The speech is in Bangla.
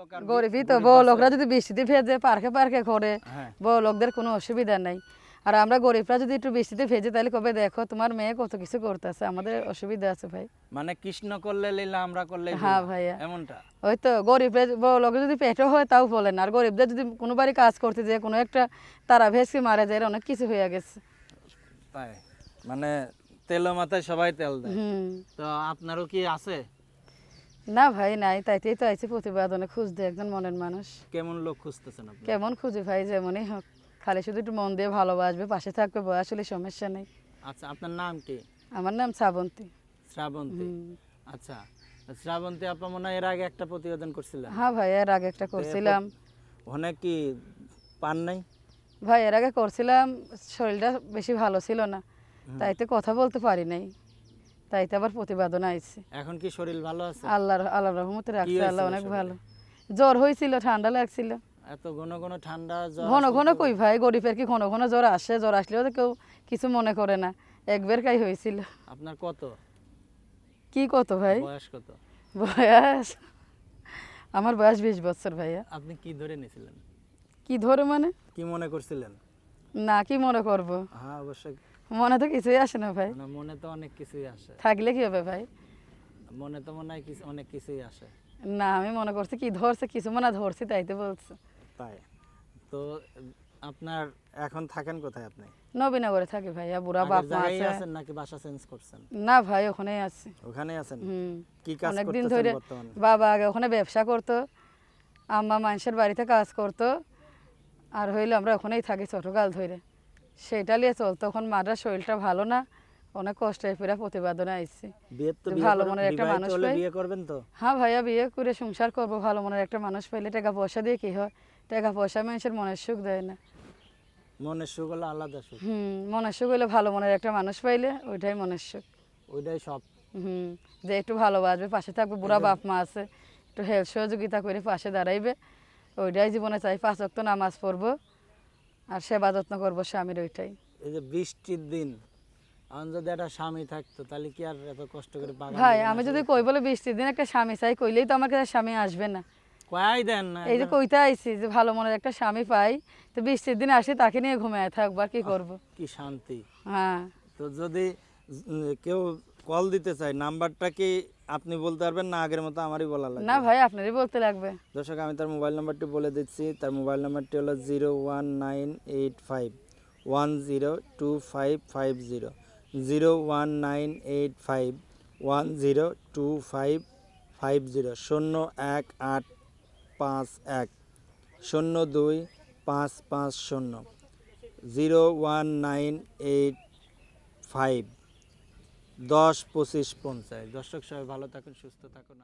লোক গরিবই তো গরিব বড় লোকরা যদি বৃষ্টিতে ভেজে পার্কে পার্কে করে হ্যাঁ। বড় লোকদের কোনো অসুবিধা নাই। আর আমরা গরিবরা যদি একটু বৃষ্টিতে ভেজে তাহলে কবে দেখো তোমার মেয়ে কত কিছু করতেছে আমাদের অসুবিধা আছে ভাই। মানে কৃষ্ণ করলে লীলা আমরা করলে হ্যাঁ। ভাইয়া। এমনটা? ওই তো গরিবরা বড় লোকের যদি পেটও হয় তাও বলেন আর গরিবদের যদি কোনো বাড়ি কাজ করতে যায় কোনো একটা তারা ভেসকে মারা যায় অনেক কিছু হয়ে গেছে। তাই। মানে তেল মাথায় সবাই তেল দেয়। তো আপনারও কি আছে? না ভাই নাই তাইতেই তো আইছে প্রতিবেদনে খুঁজতে একজন মনের মানুষ। কেমন লোক খুঁজতেছেন আপনি? কেমন খুঁজে ভাই যেমনই হোক। খালি শুধু একটু মন দিয়ে ভালোবাসবে পাশে থাকবে বয়স হলে সমস্যা নেই। আচ্ছা আপনার নাম কি? আমার নাম শ্রাবন্তী। শ্রাবন্তী। আচ্ছা শ্রাবন্তী আপা মনে হয় এর আগে একটা প্রতিবেদন করছিলেন। হ্যাঁ ভাই এর আগে একটা করছিলাম। ওখানে কি পান নাই? ভাই এর আগে করছিলাম শরীরটা বেশি ভালো ছিল না। তাইতে কথা বলতে পারি নাই। তাইতে আবার প্রতিবেদন আইছে। এখন কি শরীর ভালো আছে? আল্লাহর আল্লাহ রহমতে রাখছে আল্লাহ অনেক ভালো। জ্বর হয়েছিল ঠান্ডা লাগছিল। এত ঘন ঘন ঠান্ডা জ্বর ঘন ঘন কই ভাই গরিবের কি ঘন ঘন জ্বর আসে? জ্বর আসলেও তো কেউ কিছু মনে করে না। একবার কাই হয়েছিল আপনার কত? কি কত ভাই? বয়স কত? বয়স? আমার বয়স বিশ বছর ভাইয়া। আপনি কি ধরে নিয়েছিলেন কি ধরে মানে? কি মনে করছিলেন? না কি মনে করব? হ্যাঁ অবশ্যই। মনে তো কিছুই আসে না ভাই। মনে তো অনেক কিছুই আসে। থাকলে কি হবে ভাই? মনে তো মনে হয় অনেক কিছুই আসে। না আমি মনে করছি কি ধরছে কিছু মনে ধরছি তাই তো বলছে। তাই। তো আপনার এখন থাকেন কোথায় আপনি? নবীনগরে থাকি ভাইয়া বুড়া বাপ মা আছে। আছেন নাকি বাসা চেঞ্জ করছেন? না ভাই ওখানেই আছি। ওখানেই আছেন? হুম। কি কাজ অনেকদিন করতেছেন ধরে বাবা আগে ওখানে ব্যবসা করতো আম্মা মানুষের বাড়িতে কাজ করতো আর হইলে আমরা ওখানেই থাকি ছোটকাল ধরে সেটা নিয়ে চল তখন মাটার শরীরটা ভালো না। অনেক কষ্টে ফিরে প্রতিবেদনে আইছি। ভালো মনের একটা মানুষ। বিয়ে করবেন তো? হ্যাঁ ভাইয়া বিয়ে করে সংসার করব ভালো মনের একটা মানুষ পাইলে টাকা পয়সা দিয়ে কি হয়? টাকা পয়সা মানুষের মনের সুখ দেয় না। মনের সুখ হলো আলাদা সুখ। হুম মনের সুখ হইলে ভালো মনের একটা মানুষ পাইলে ওইটাই মনের সুখ। ওইটাই সব। হুম যে একটু ভালোবাসবে পাশে থাকবে বুড়া বাপ মা আছে একটু হেল্প সহযোগিতা করে পাশে দাঁড়াইবে। ওইটাই জীবনে চাই পাঁচ ওয়াক্ত নামাজ পড়ব। আর সেবা যত্ন করব স্বামীর ওইটাই। এই যে বৃষ্টির দিন আমার যদি একটা স্বামী থাকতো তাহলে কি আর এত কষ্ট করে বাগান ভাই আমি যদি কই বলে বৃষ্টির দিন একটা স্বামী চাই কইলেই তো আমার কাছে স্বামী আসবে না। কয়াই দেন না এই যে একদম। কইতে আইছি যে ভালো মনের একটা স্বামী পাই তো বৃষ্টির দিন আসি তাকে নিয়ে ঘুমিয়ে থাকব আর কি করব? কি শান্তি। হ্যাঁ। তো যদি কেউ কল দিতে চাই নাম্বারটা কি আপনি বলতে পারবেন না আগের মতো আমারই বলা লাগবে? না ভাই আপনারই বলতে লাগবে। দর্শক আমি তার মোবাইল নাম্বারটি বলে দিচ্ছি তার মোবাইল নাম্বারটি হলো zero one nine eight five one zero two five five zero. Zero one nine eight five one zero two five five zero. শূন্য এক আট পাঁচ এক শূন্য দুই পাঁচ পাঁচ শূন্য। Zero one nine eight five. দশ পঁচিশ পঞ্চাশ। দর্শক সবাই ভালো থাকুন সুস্থ থাকুন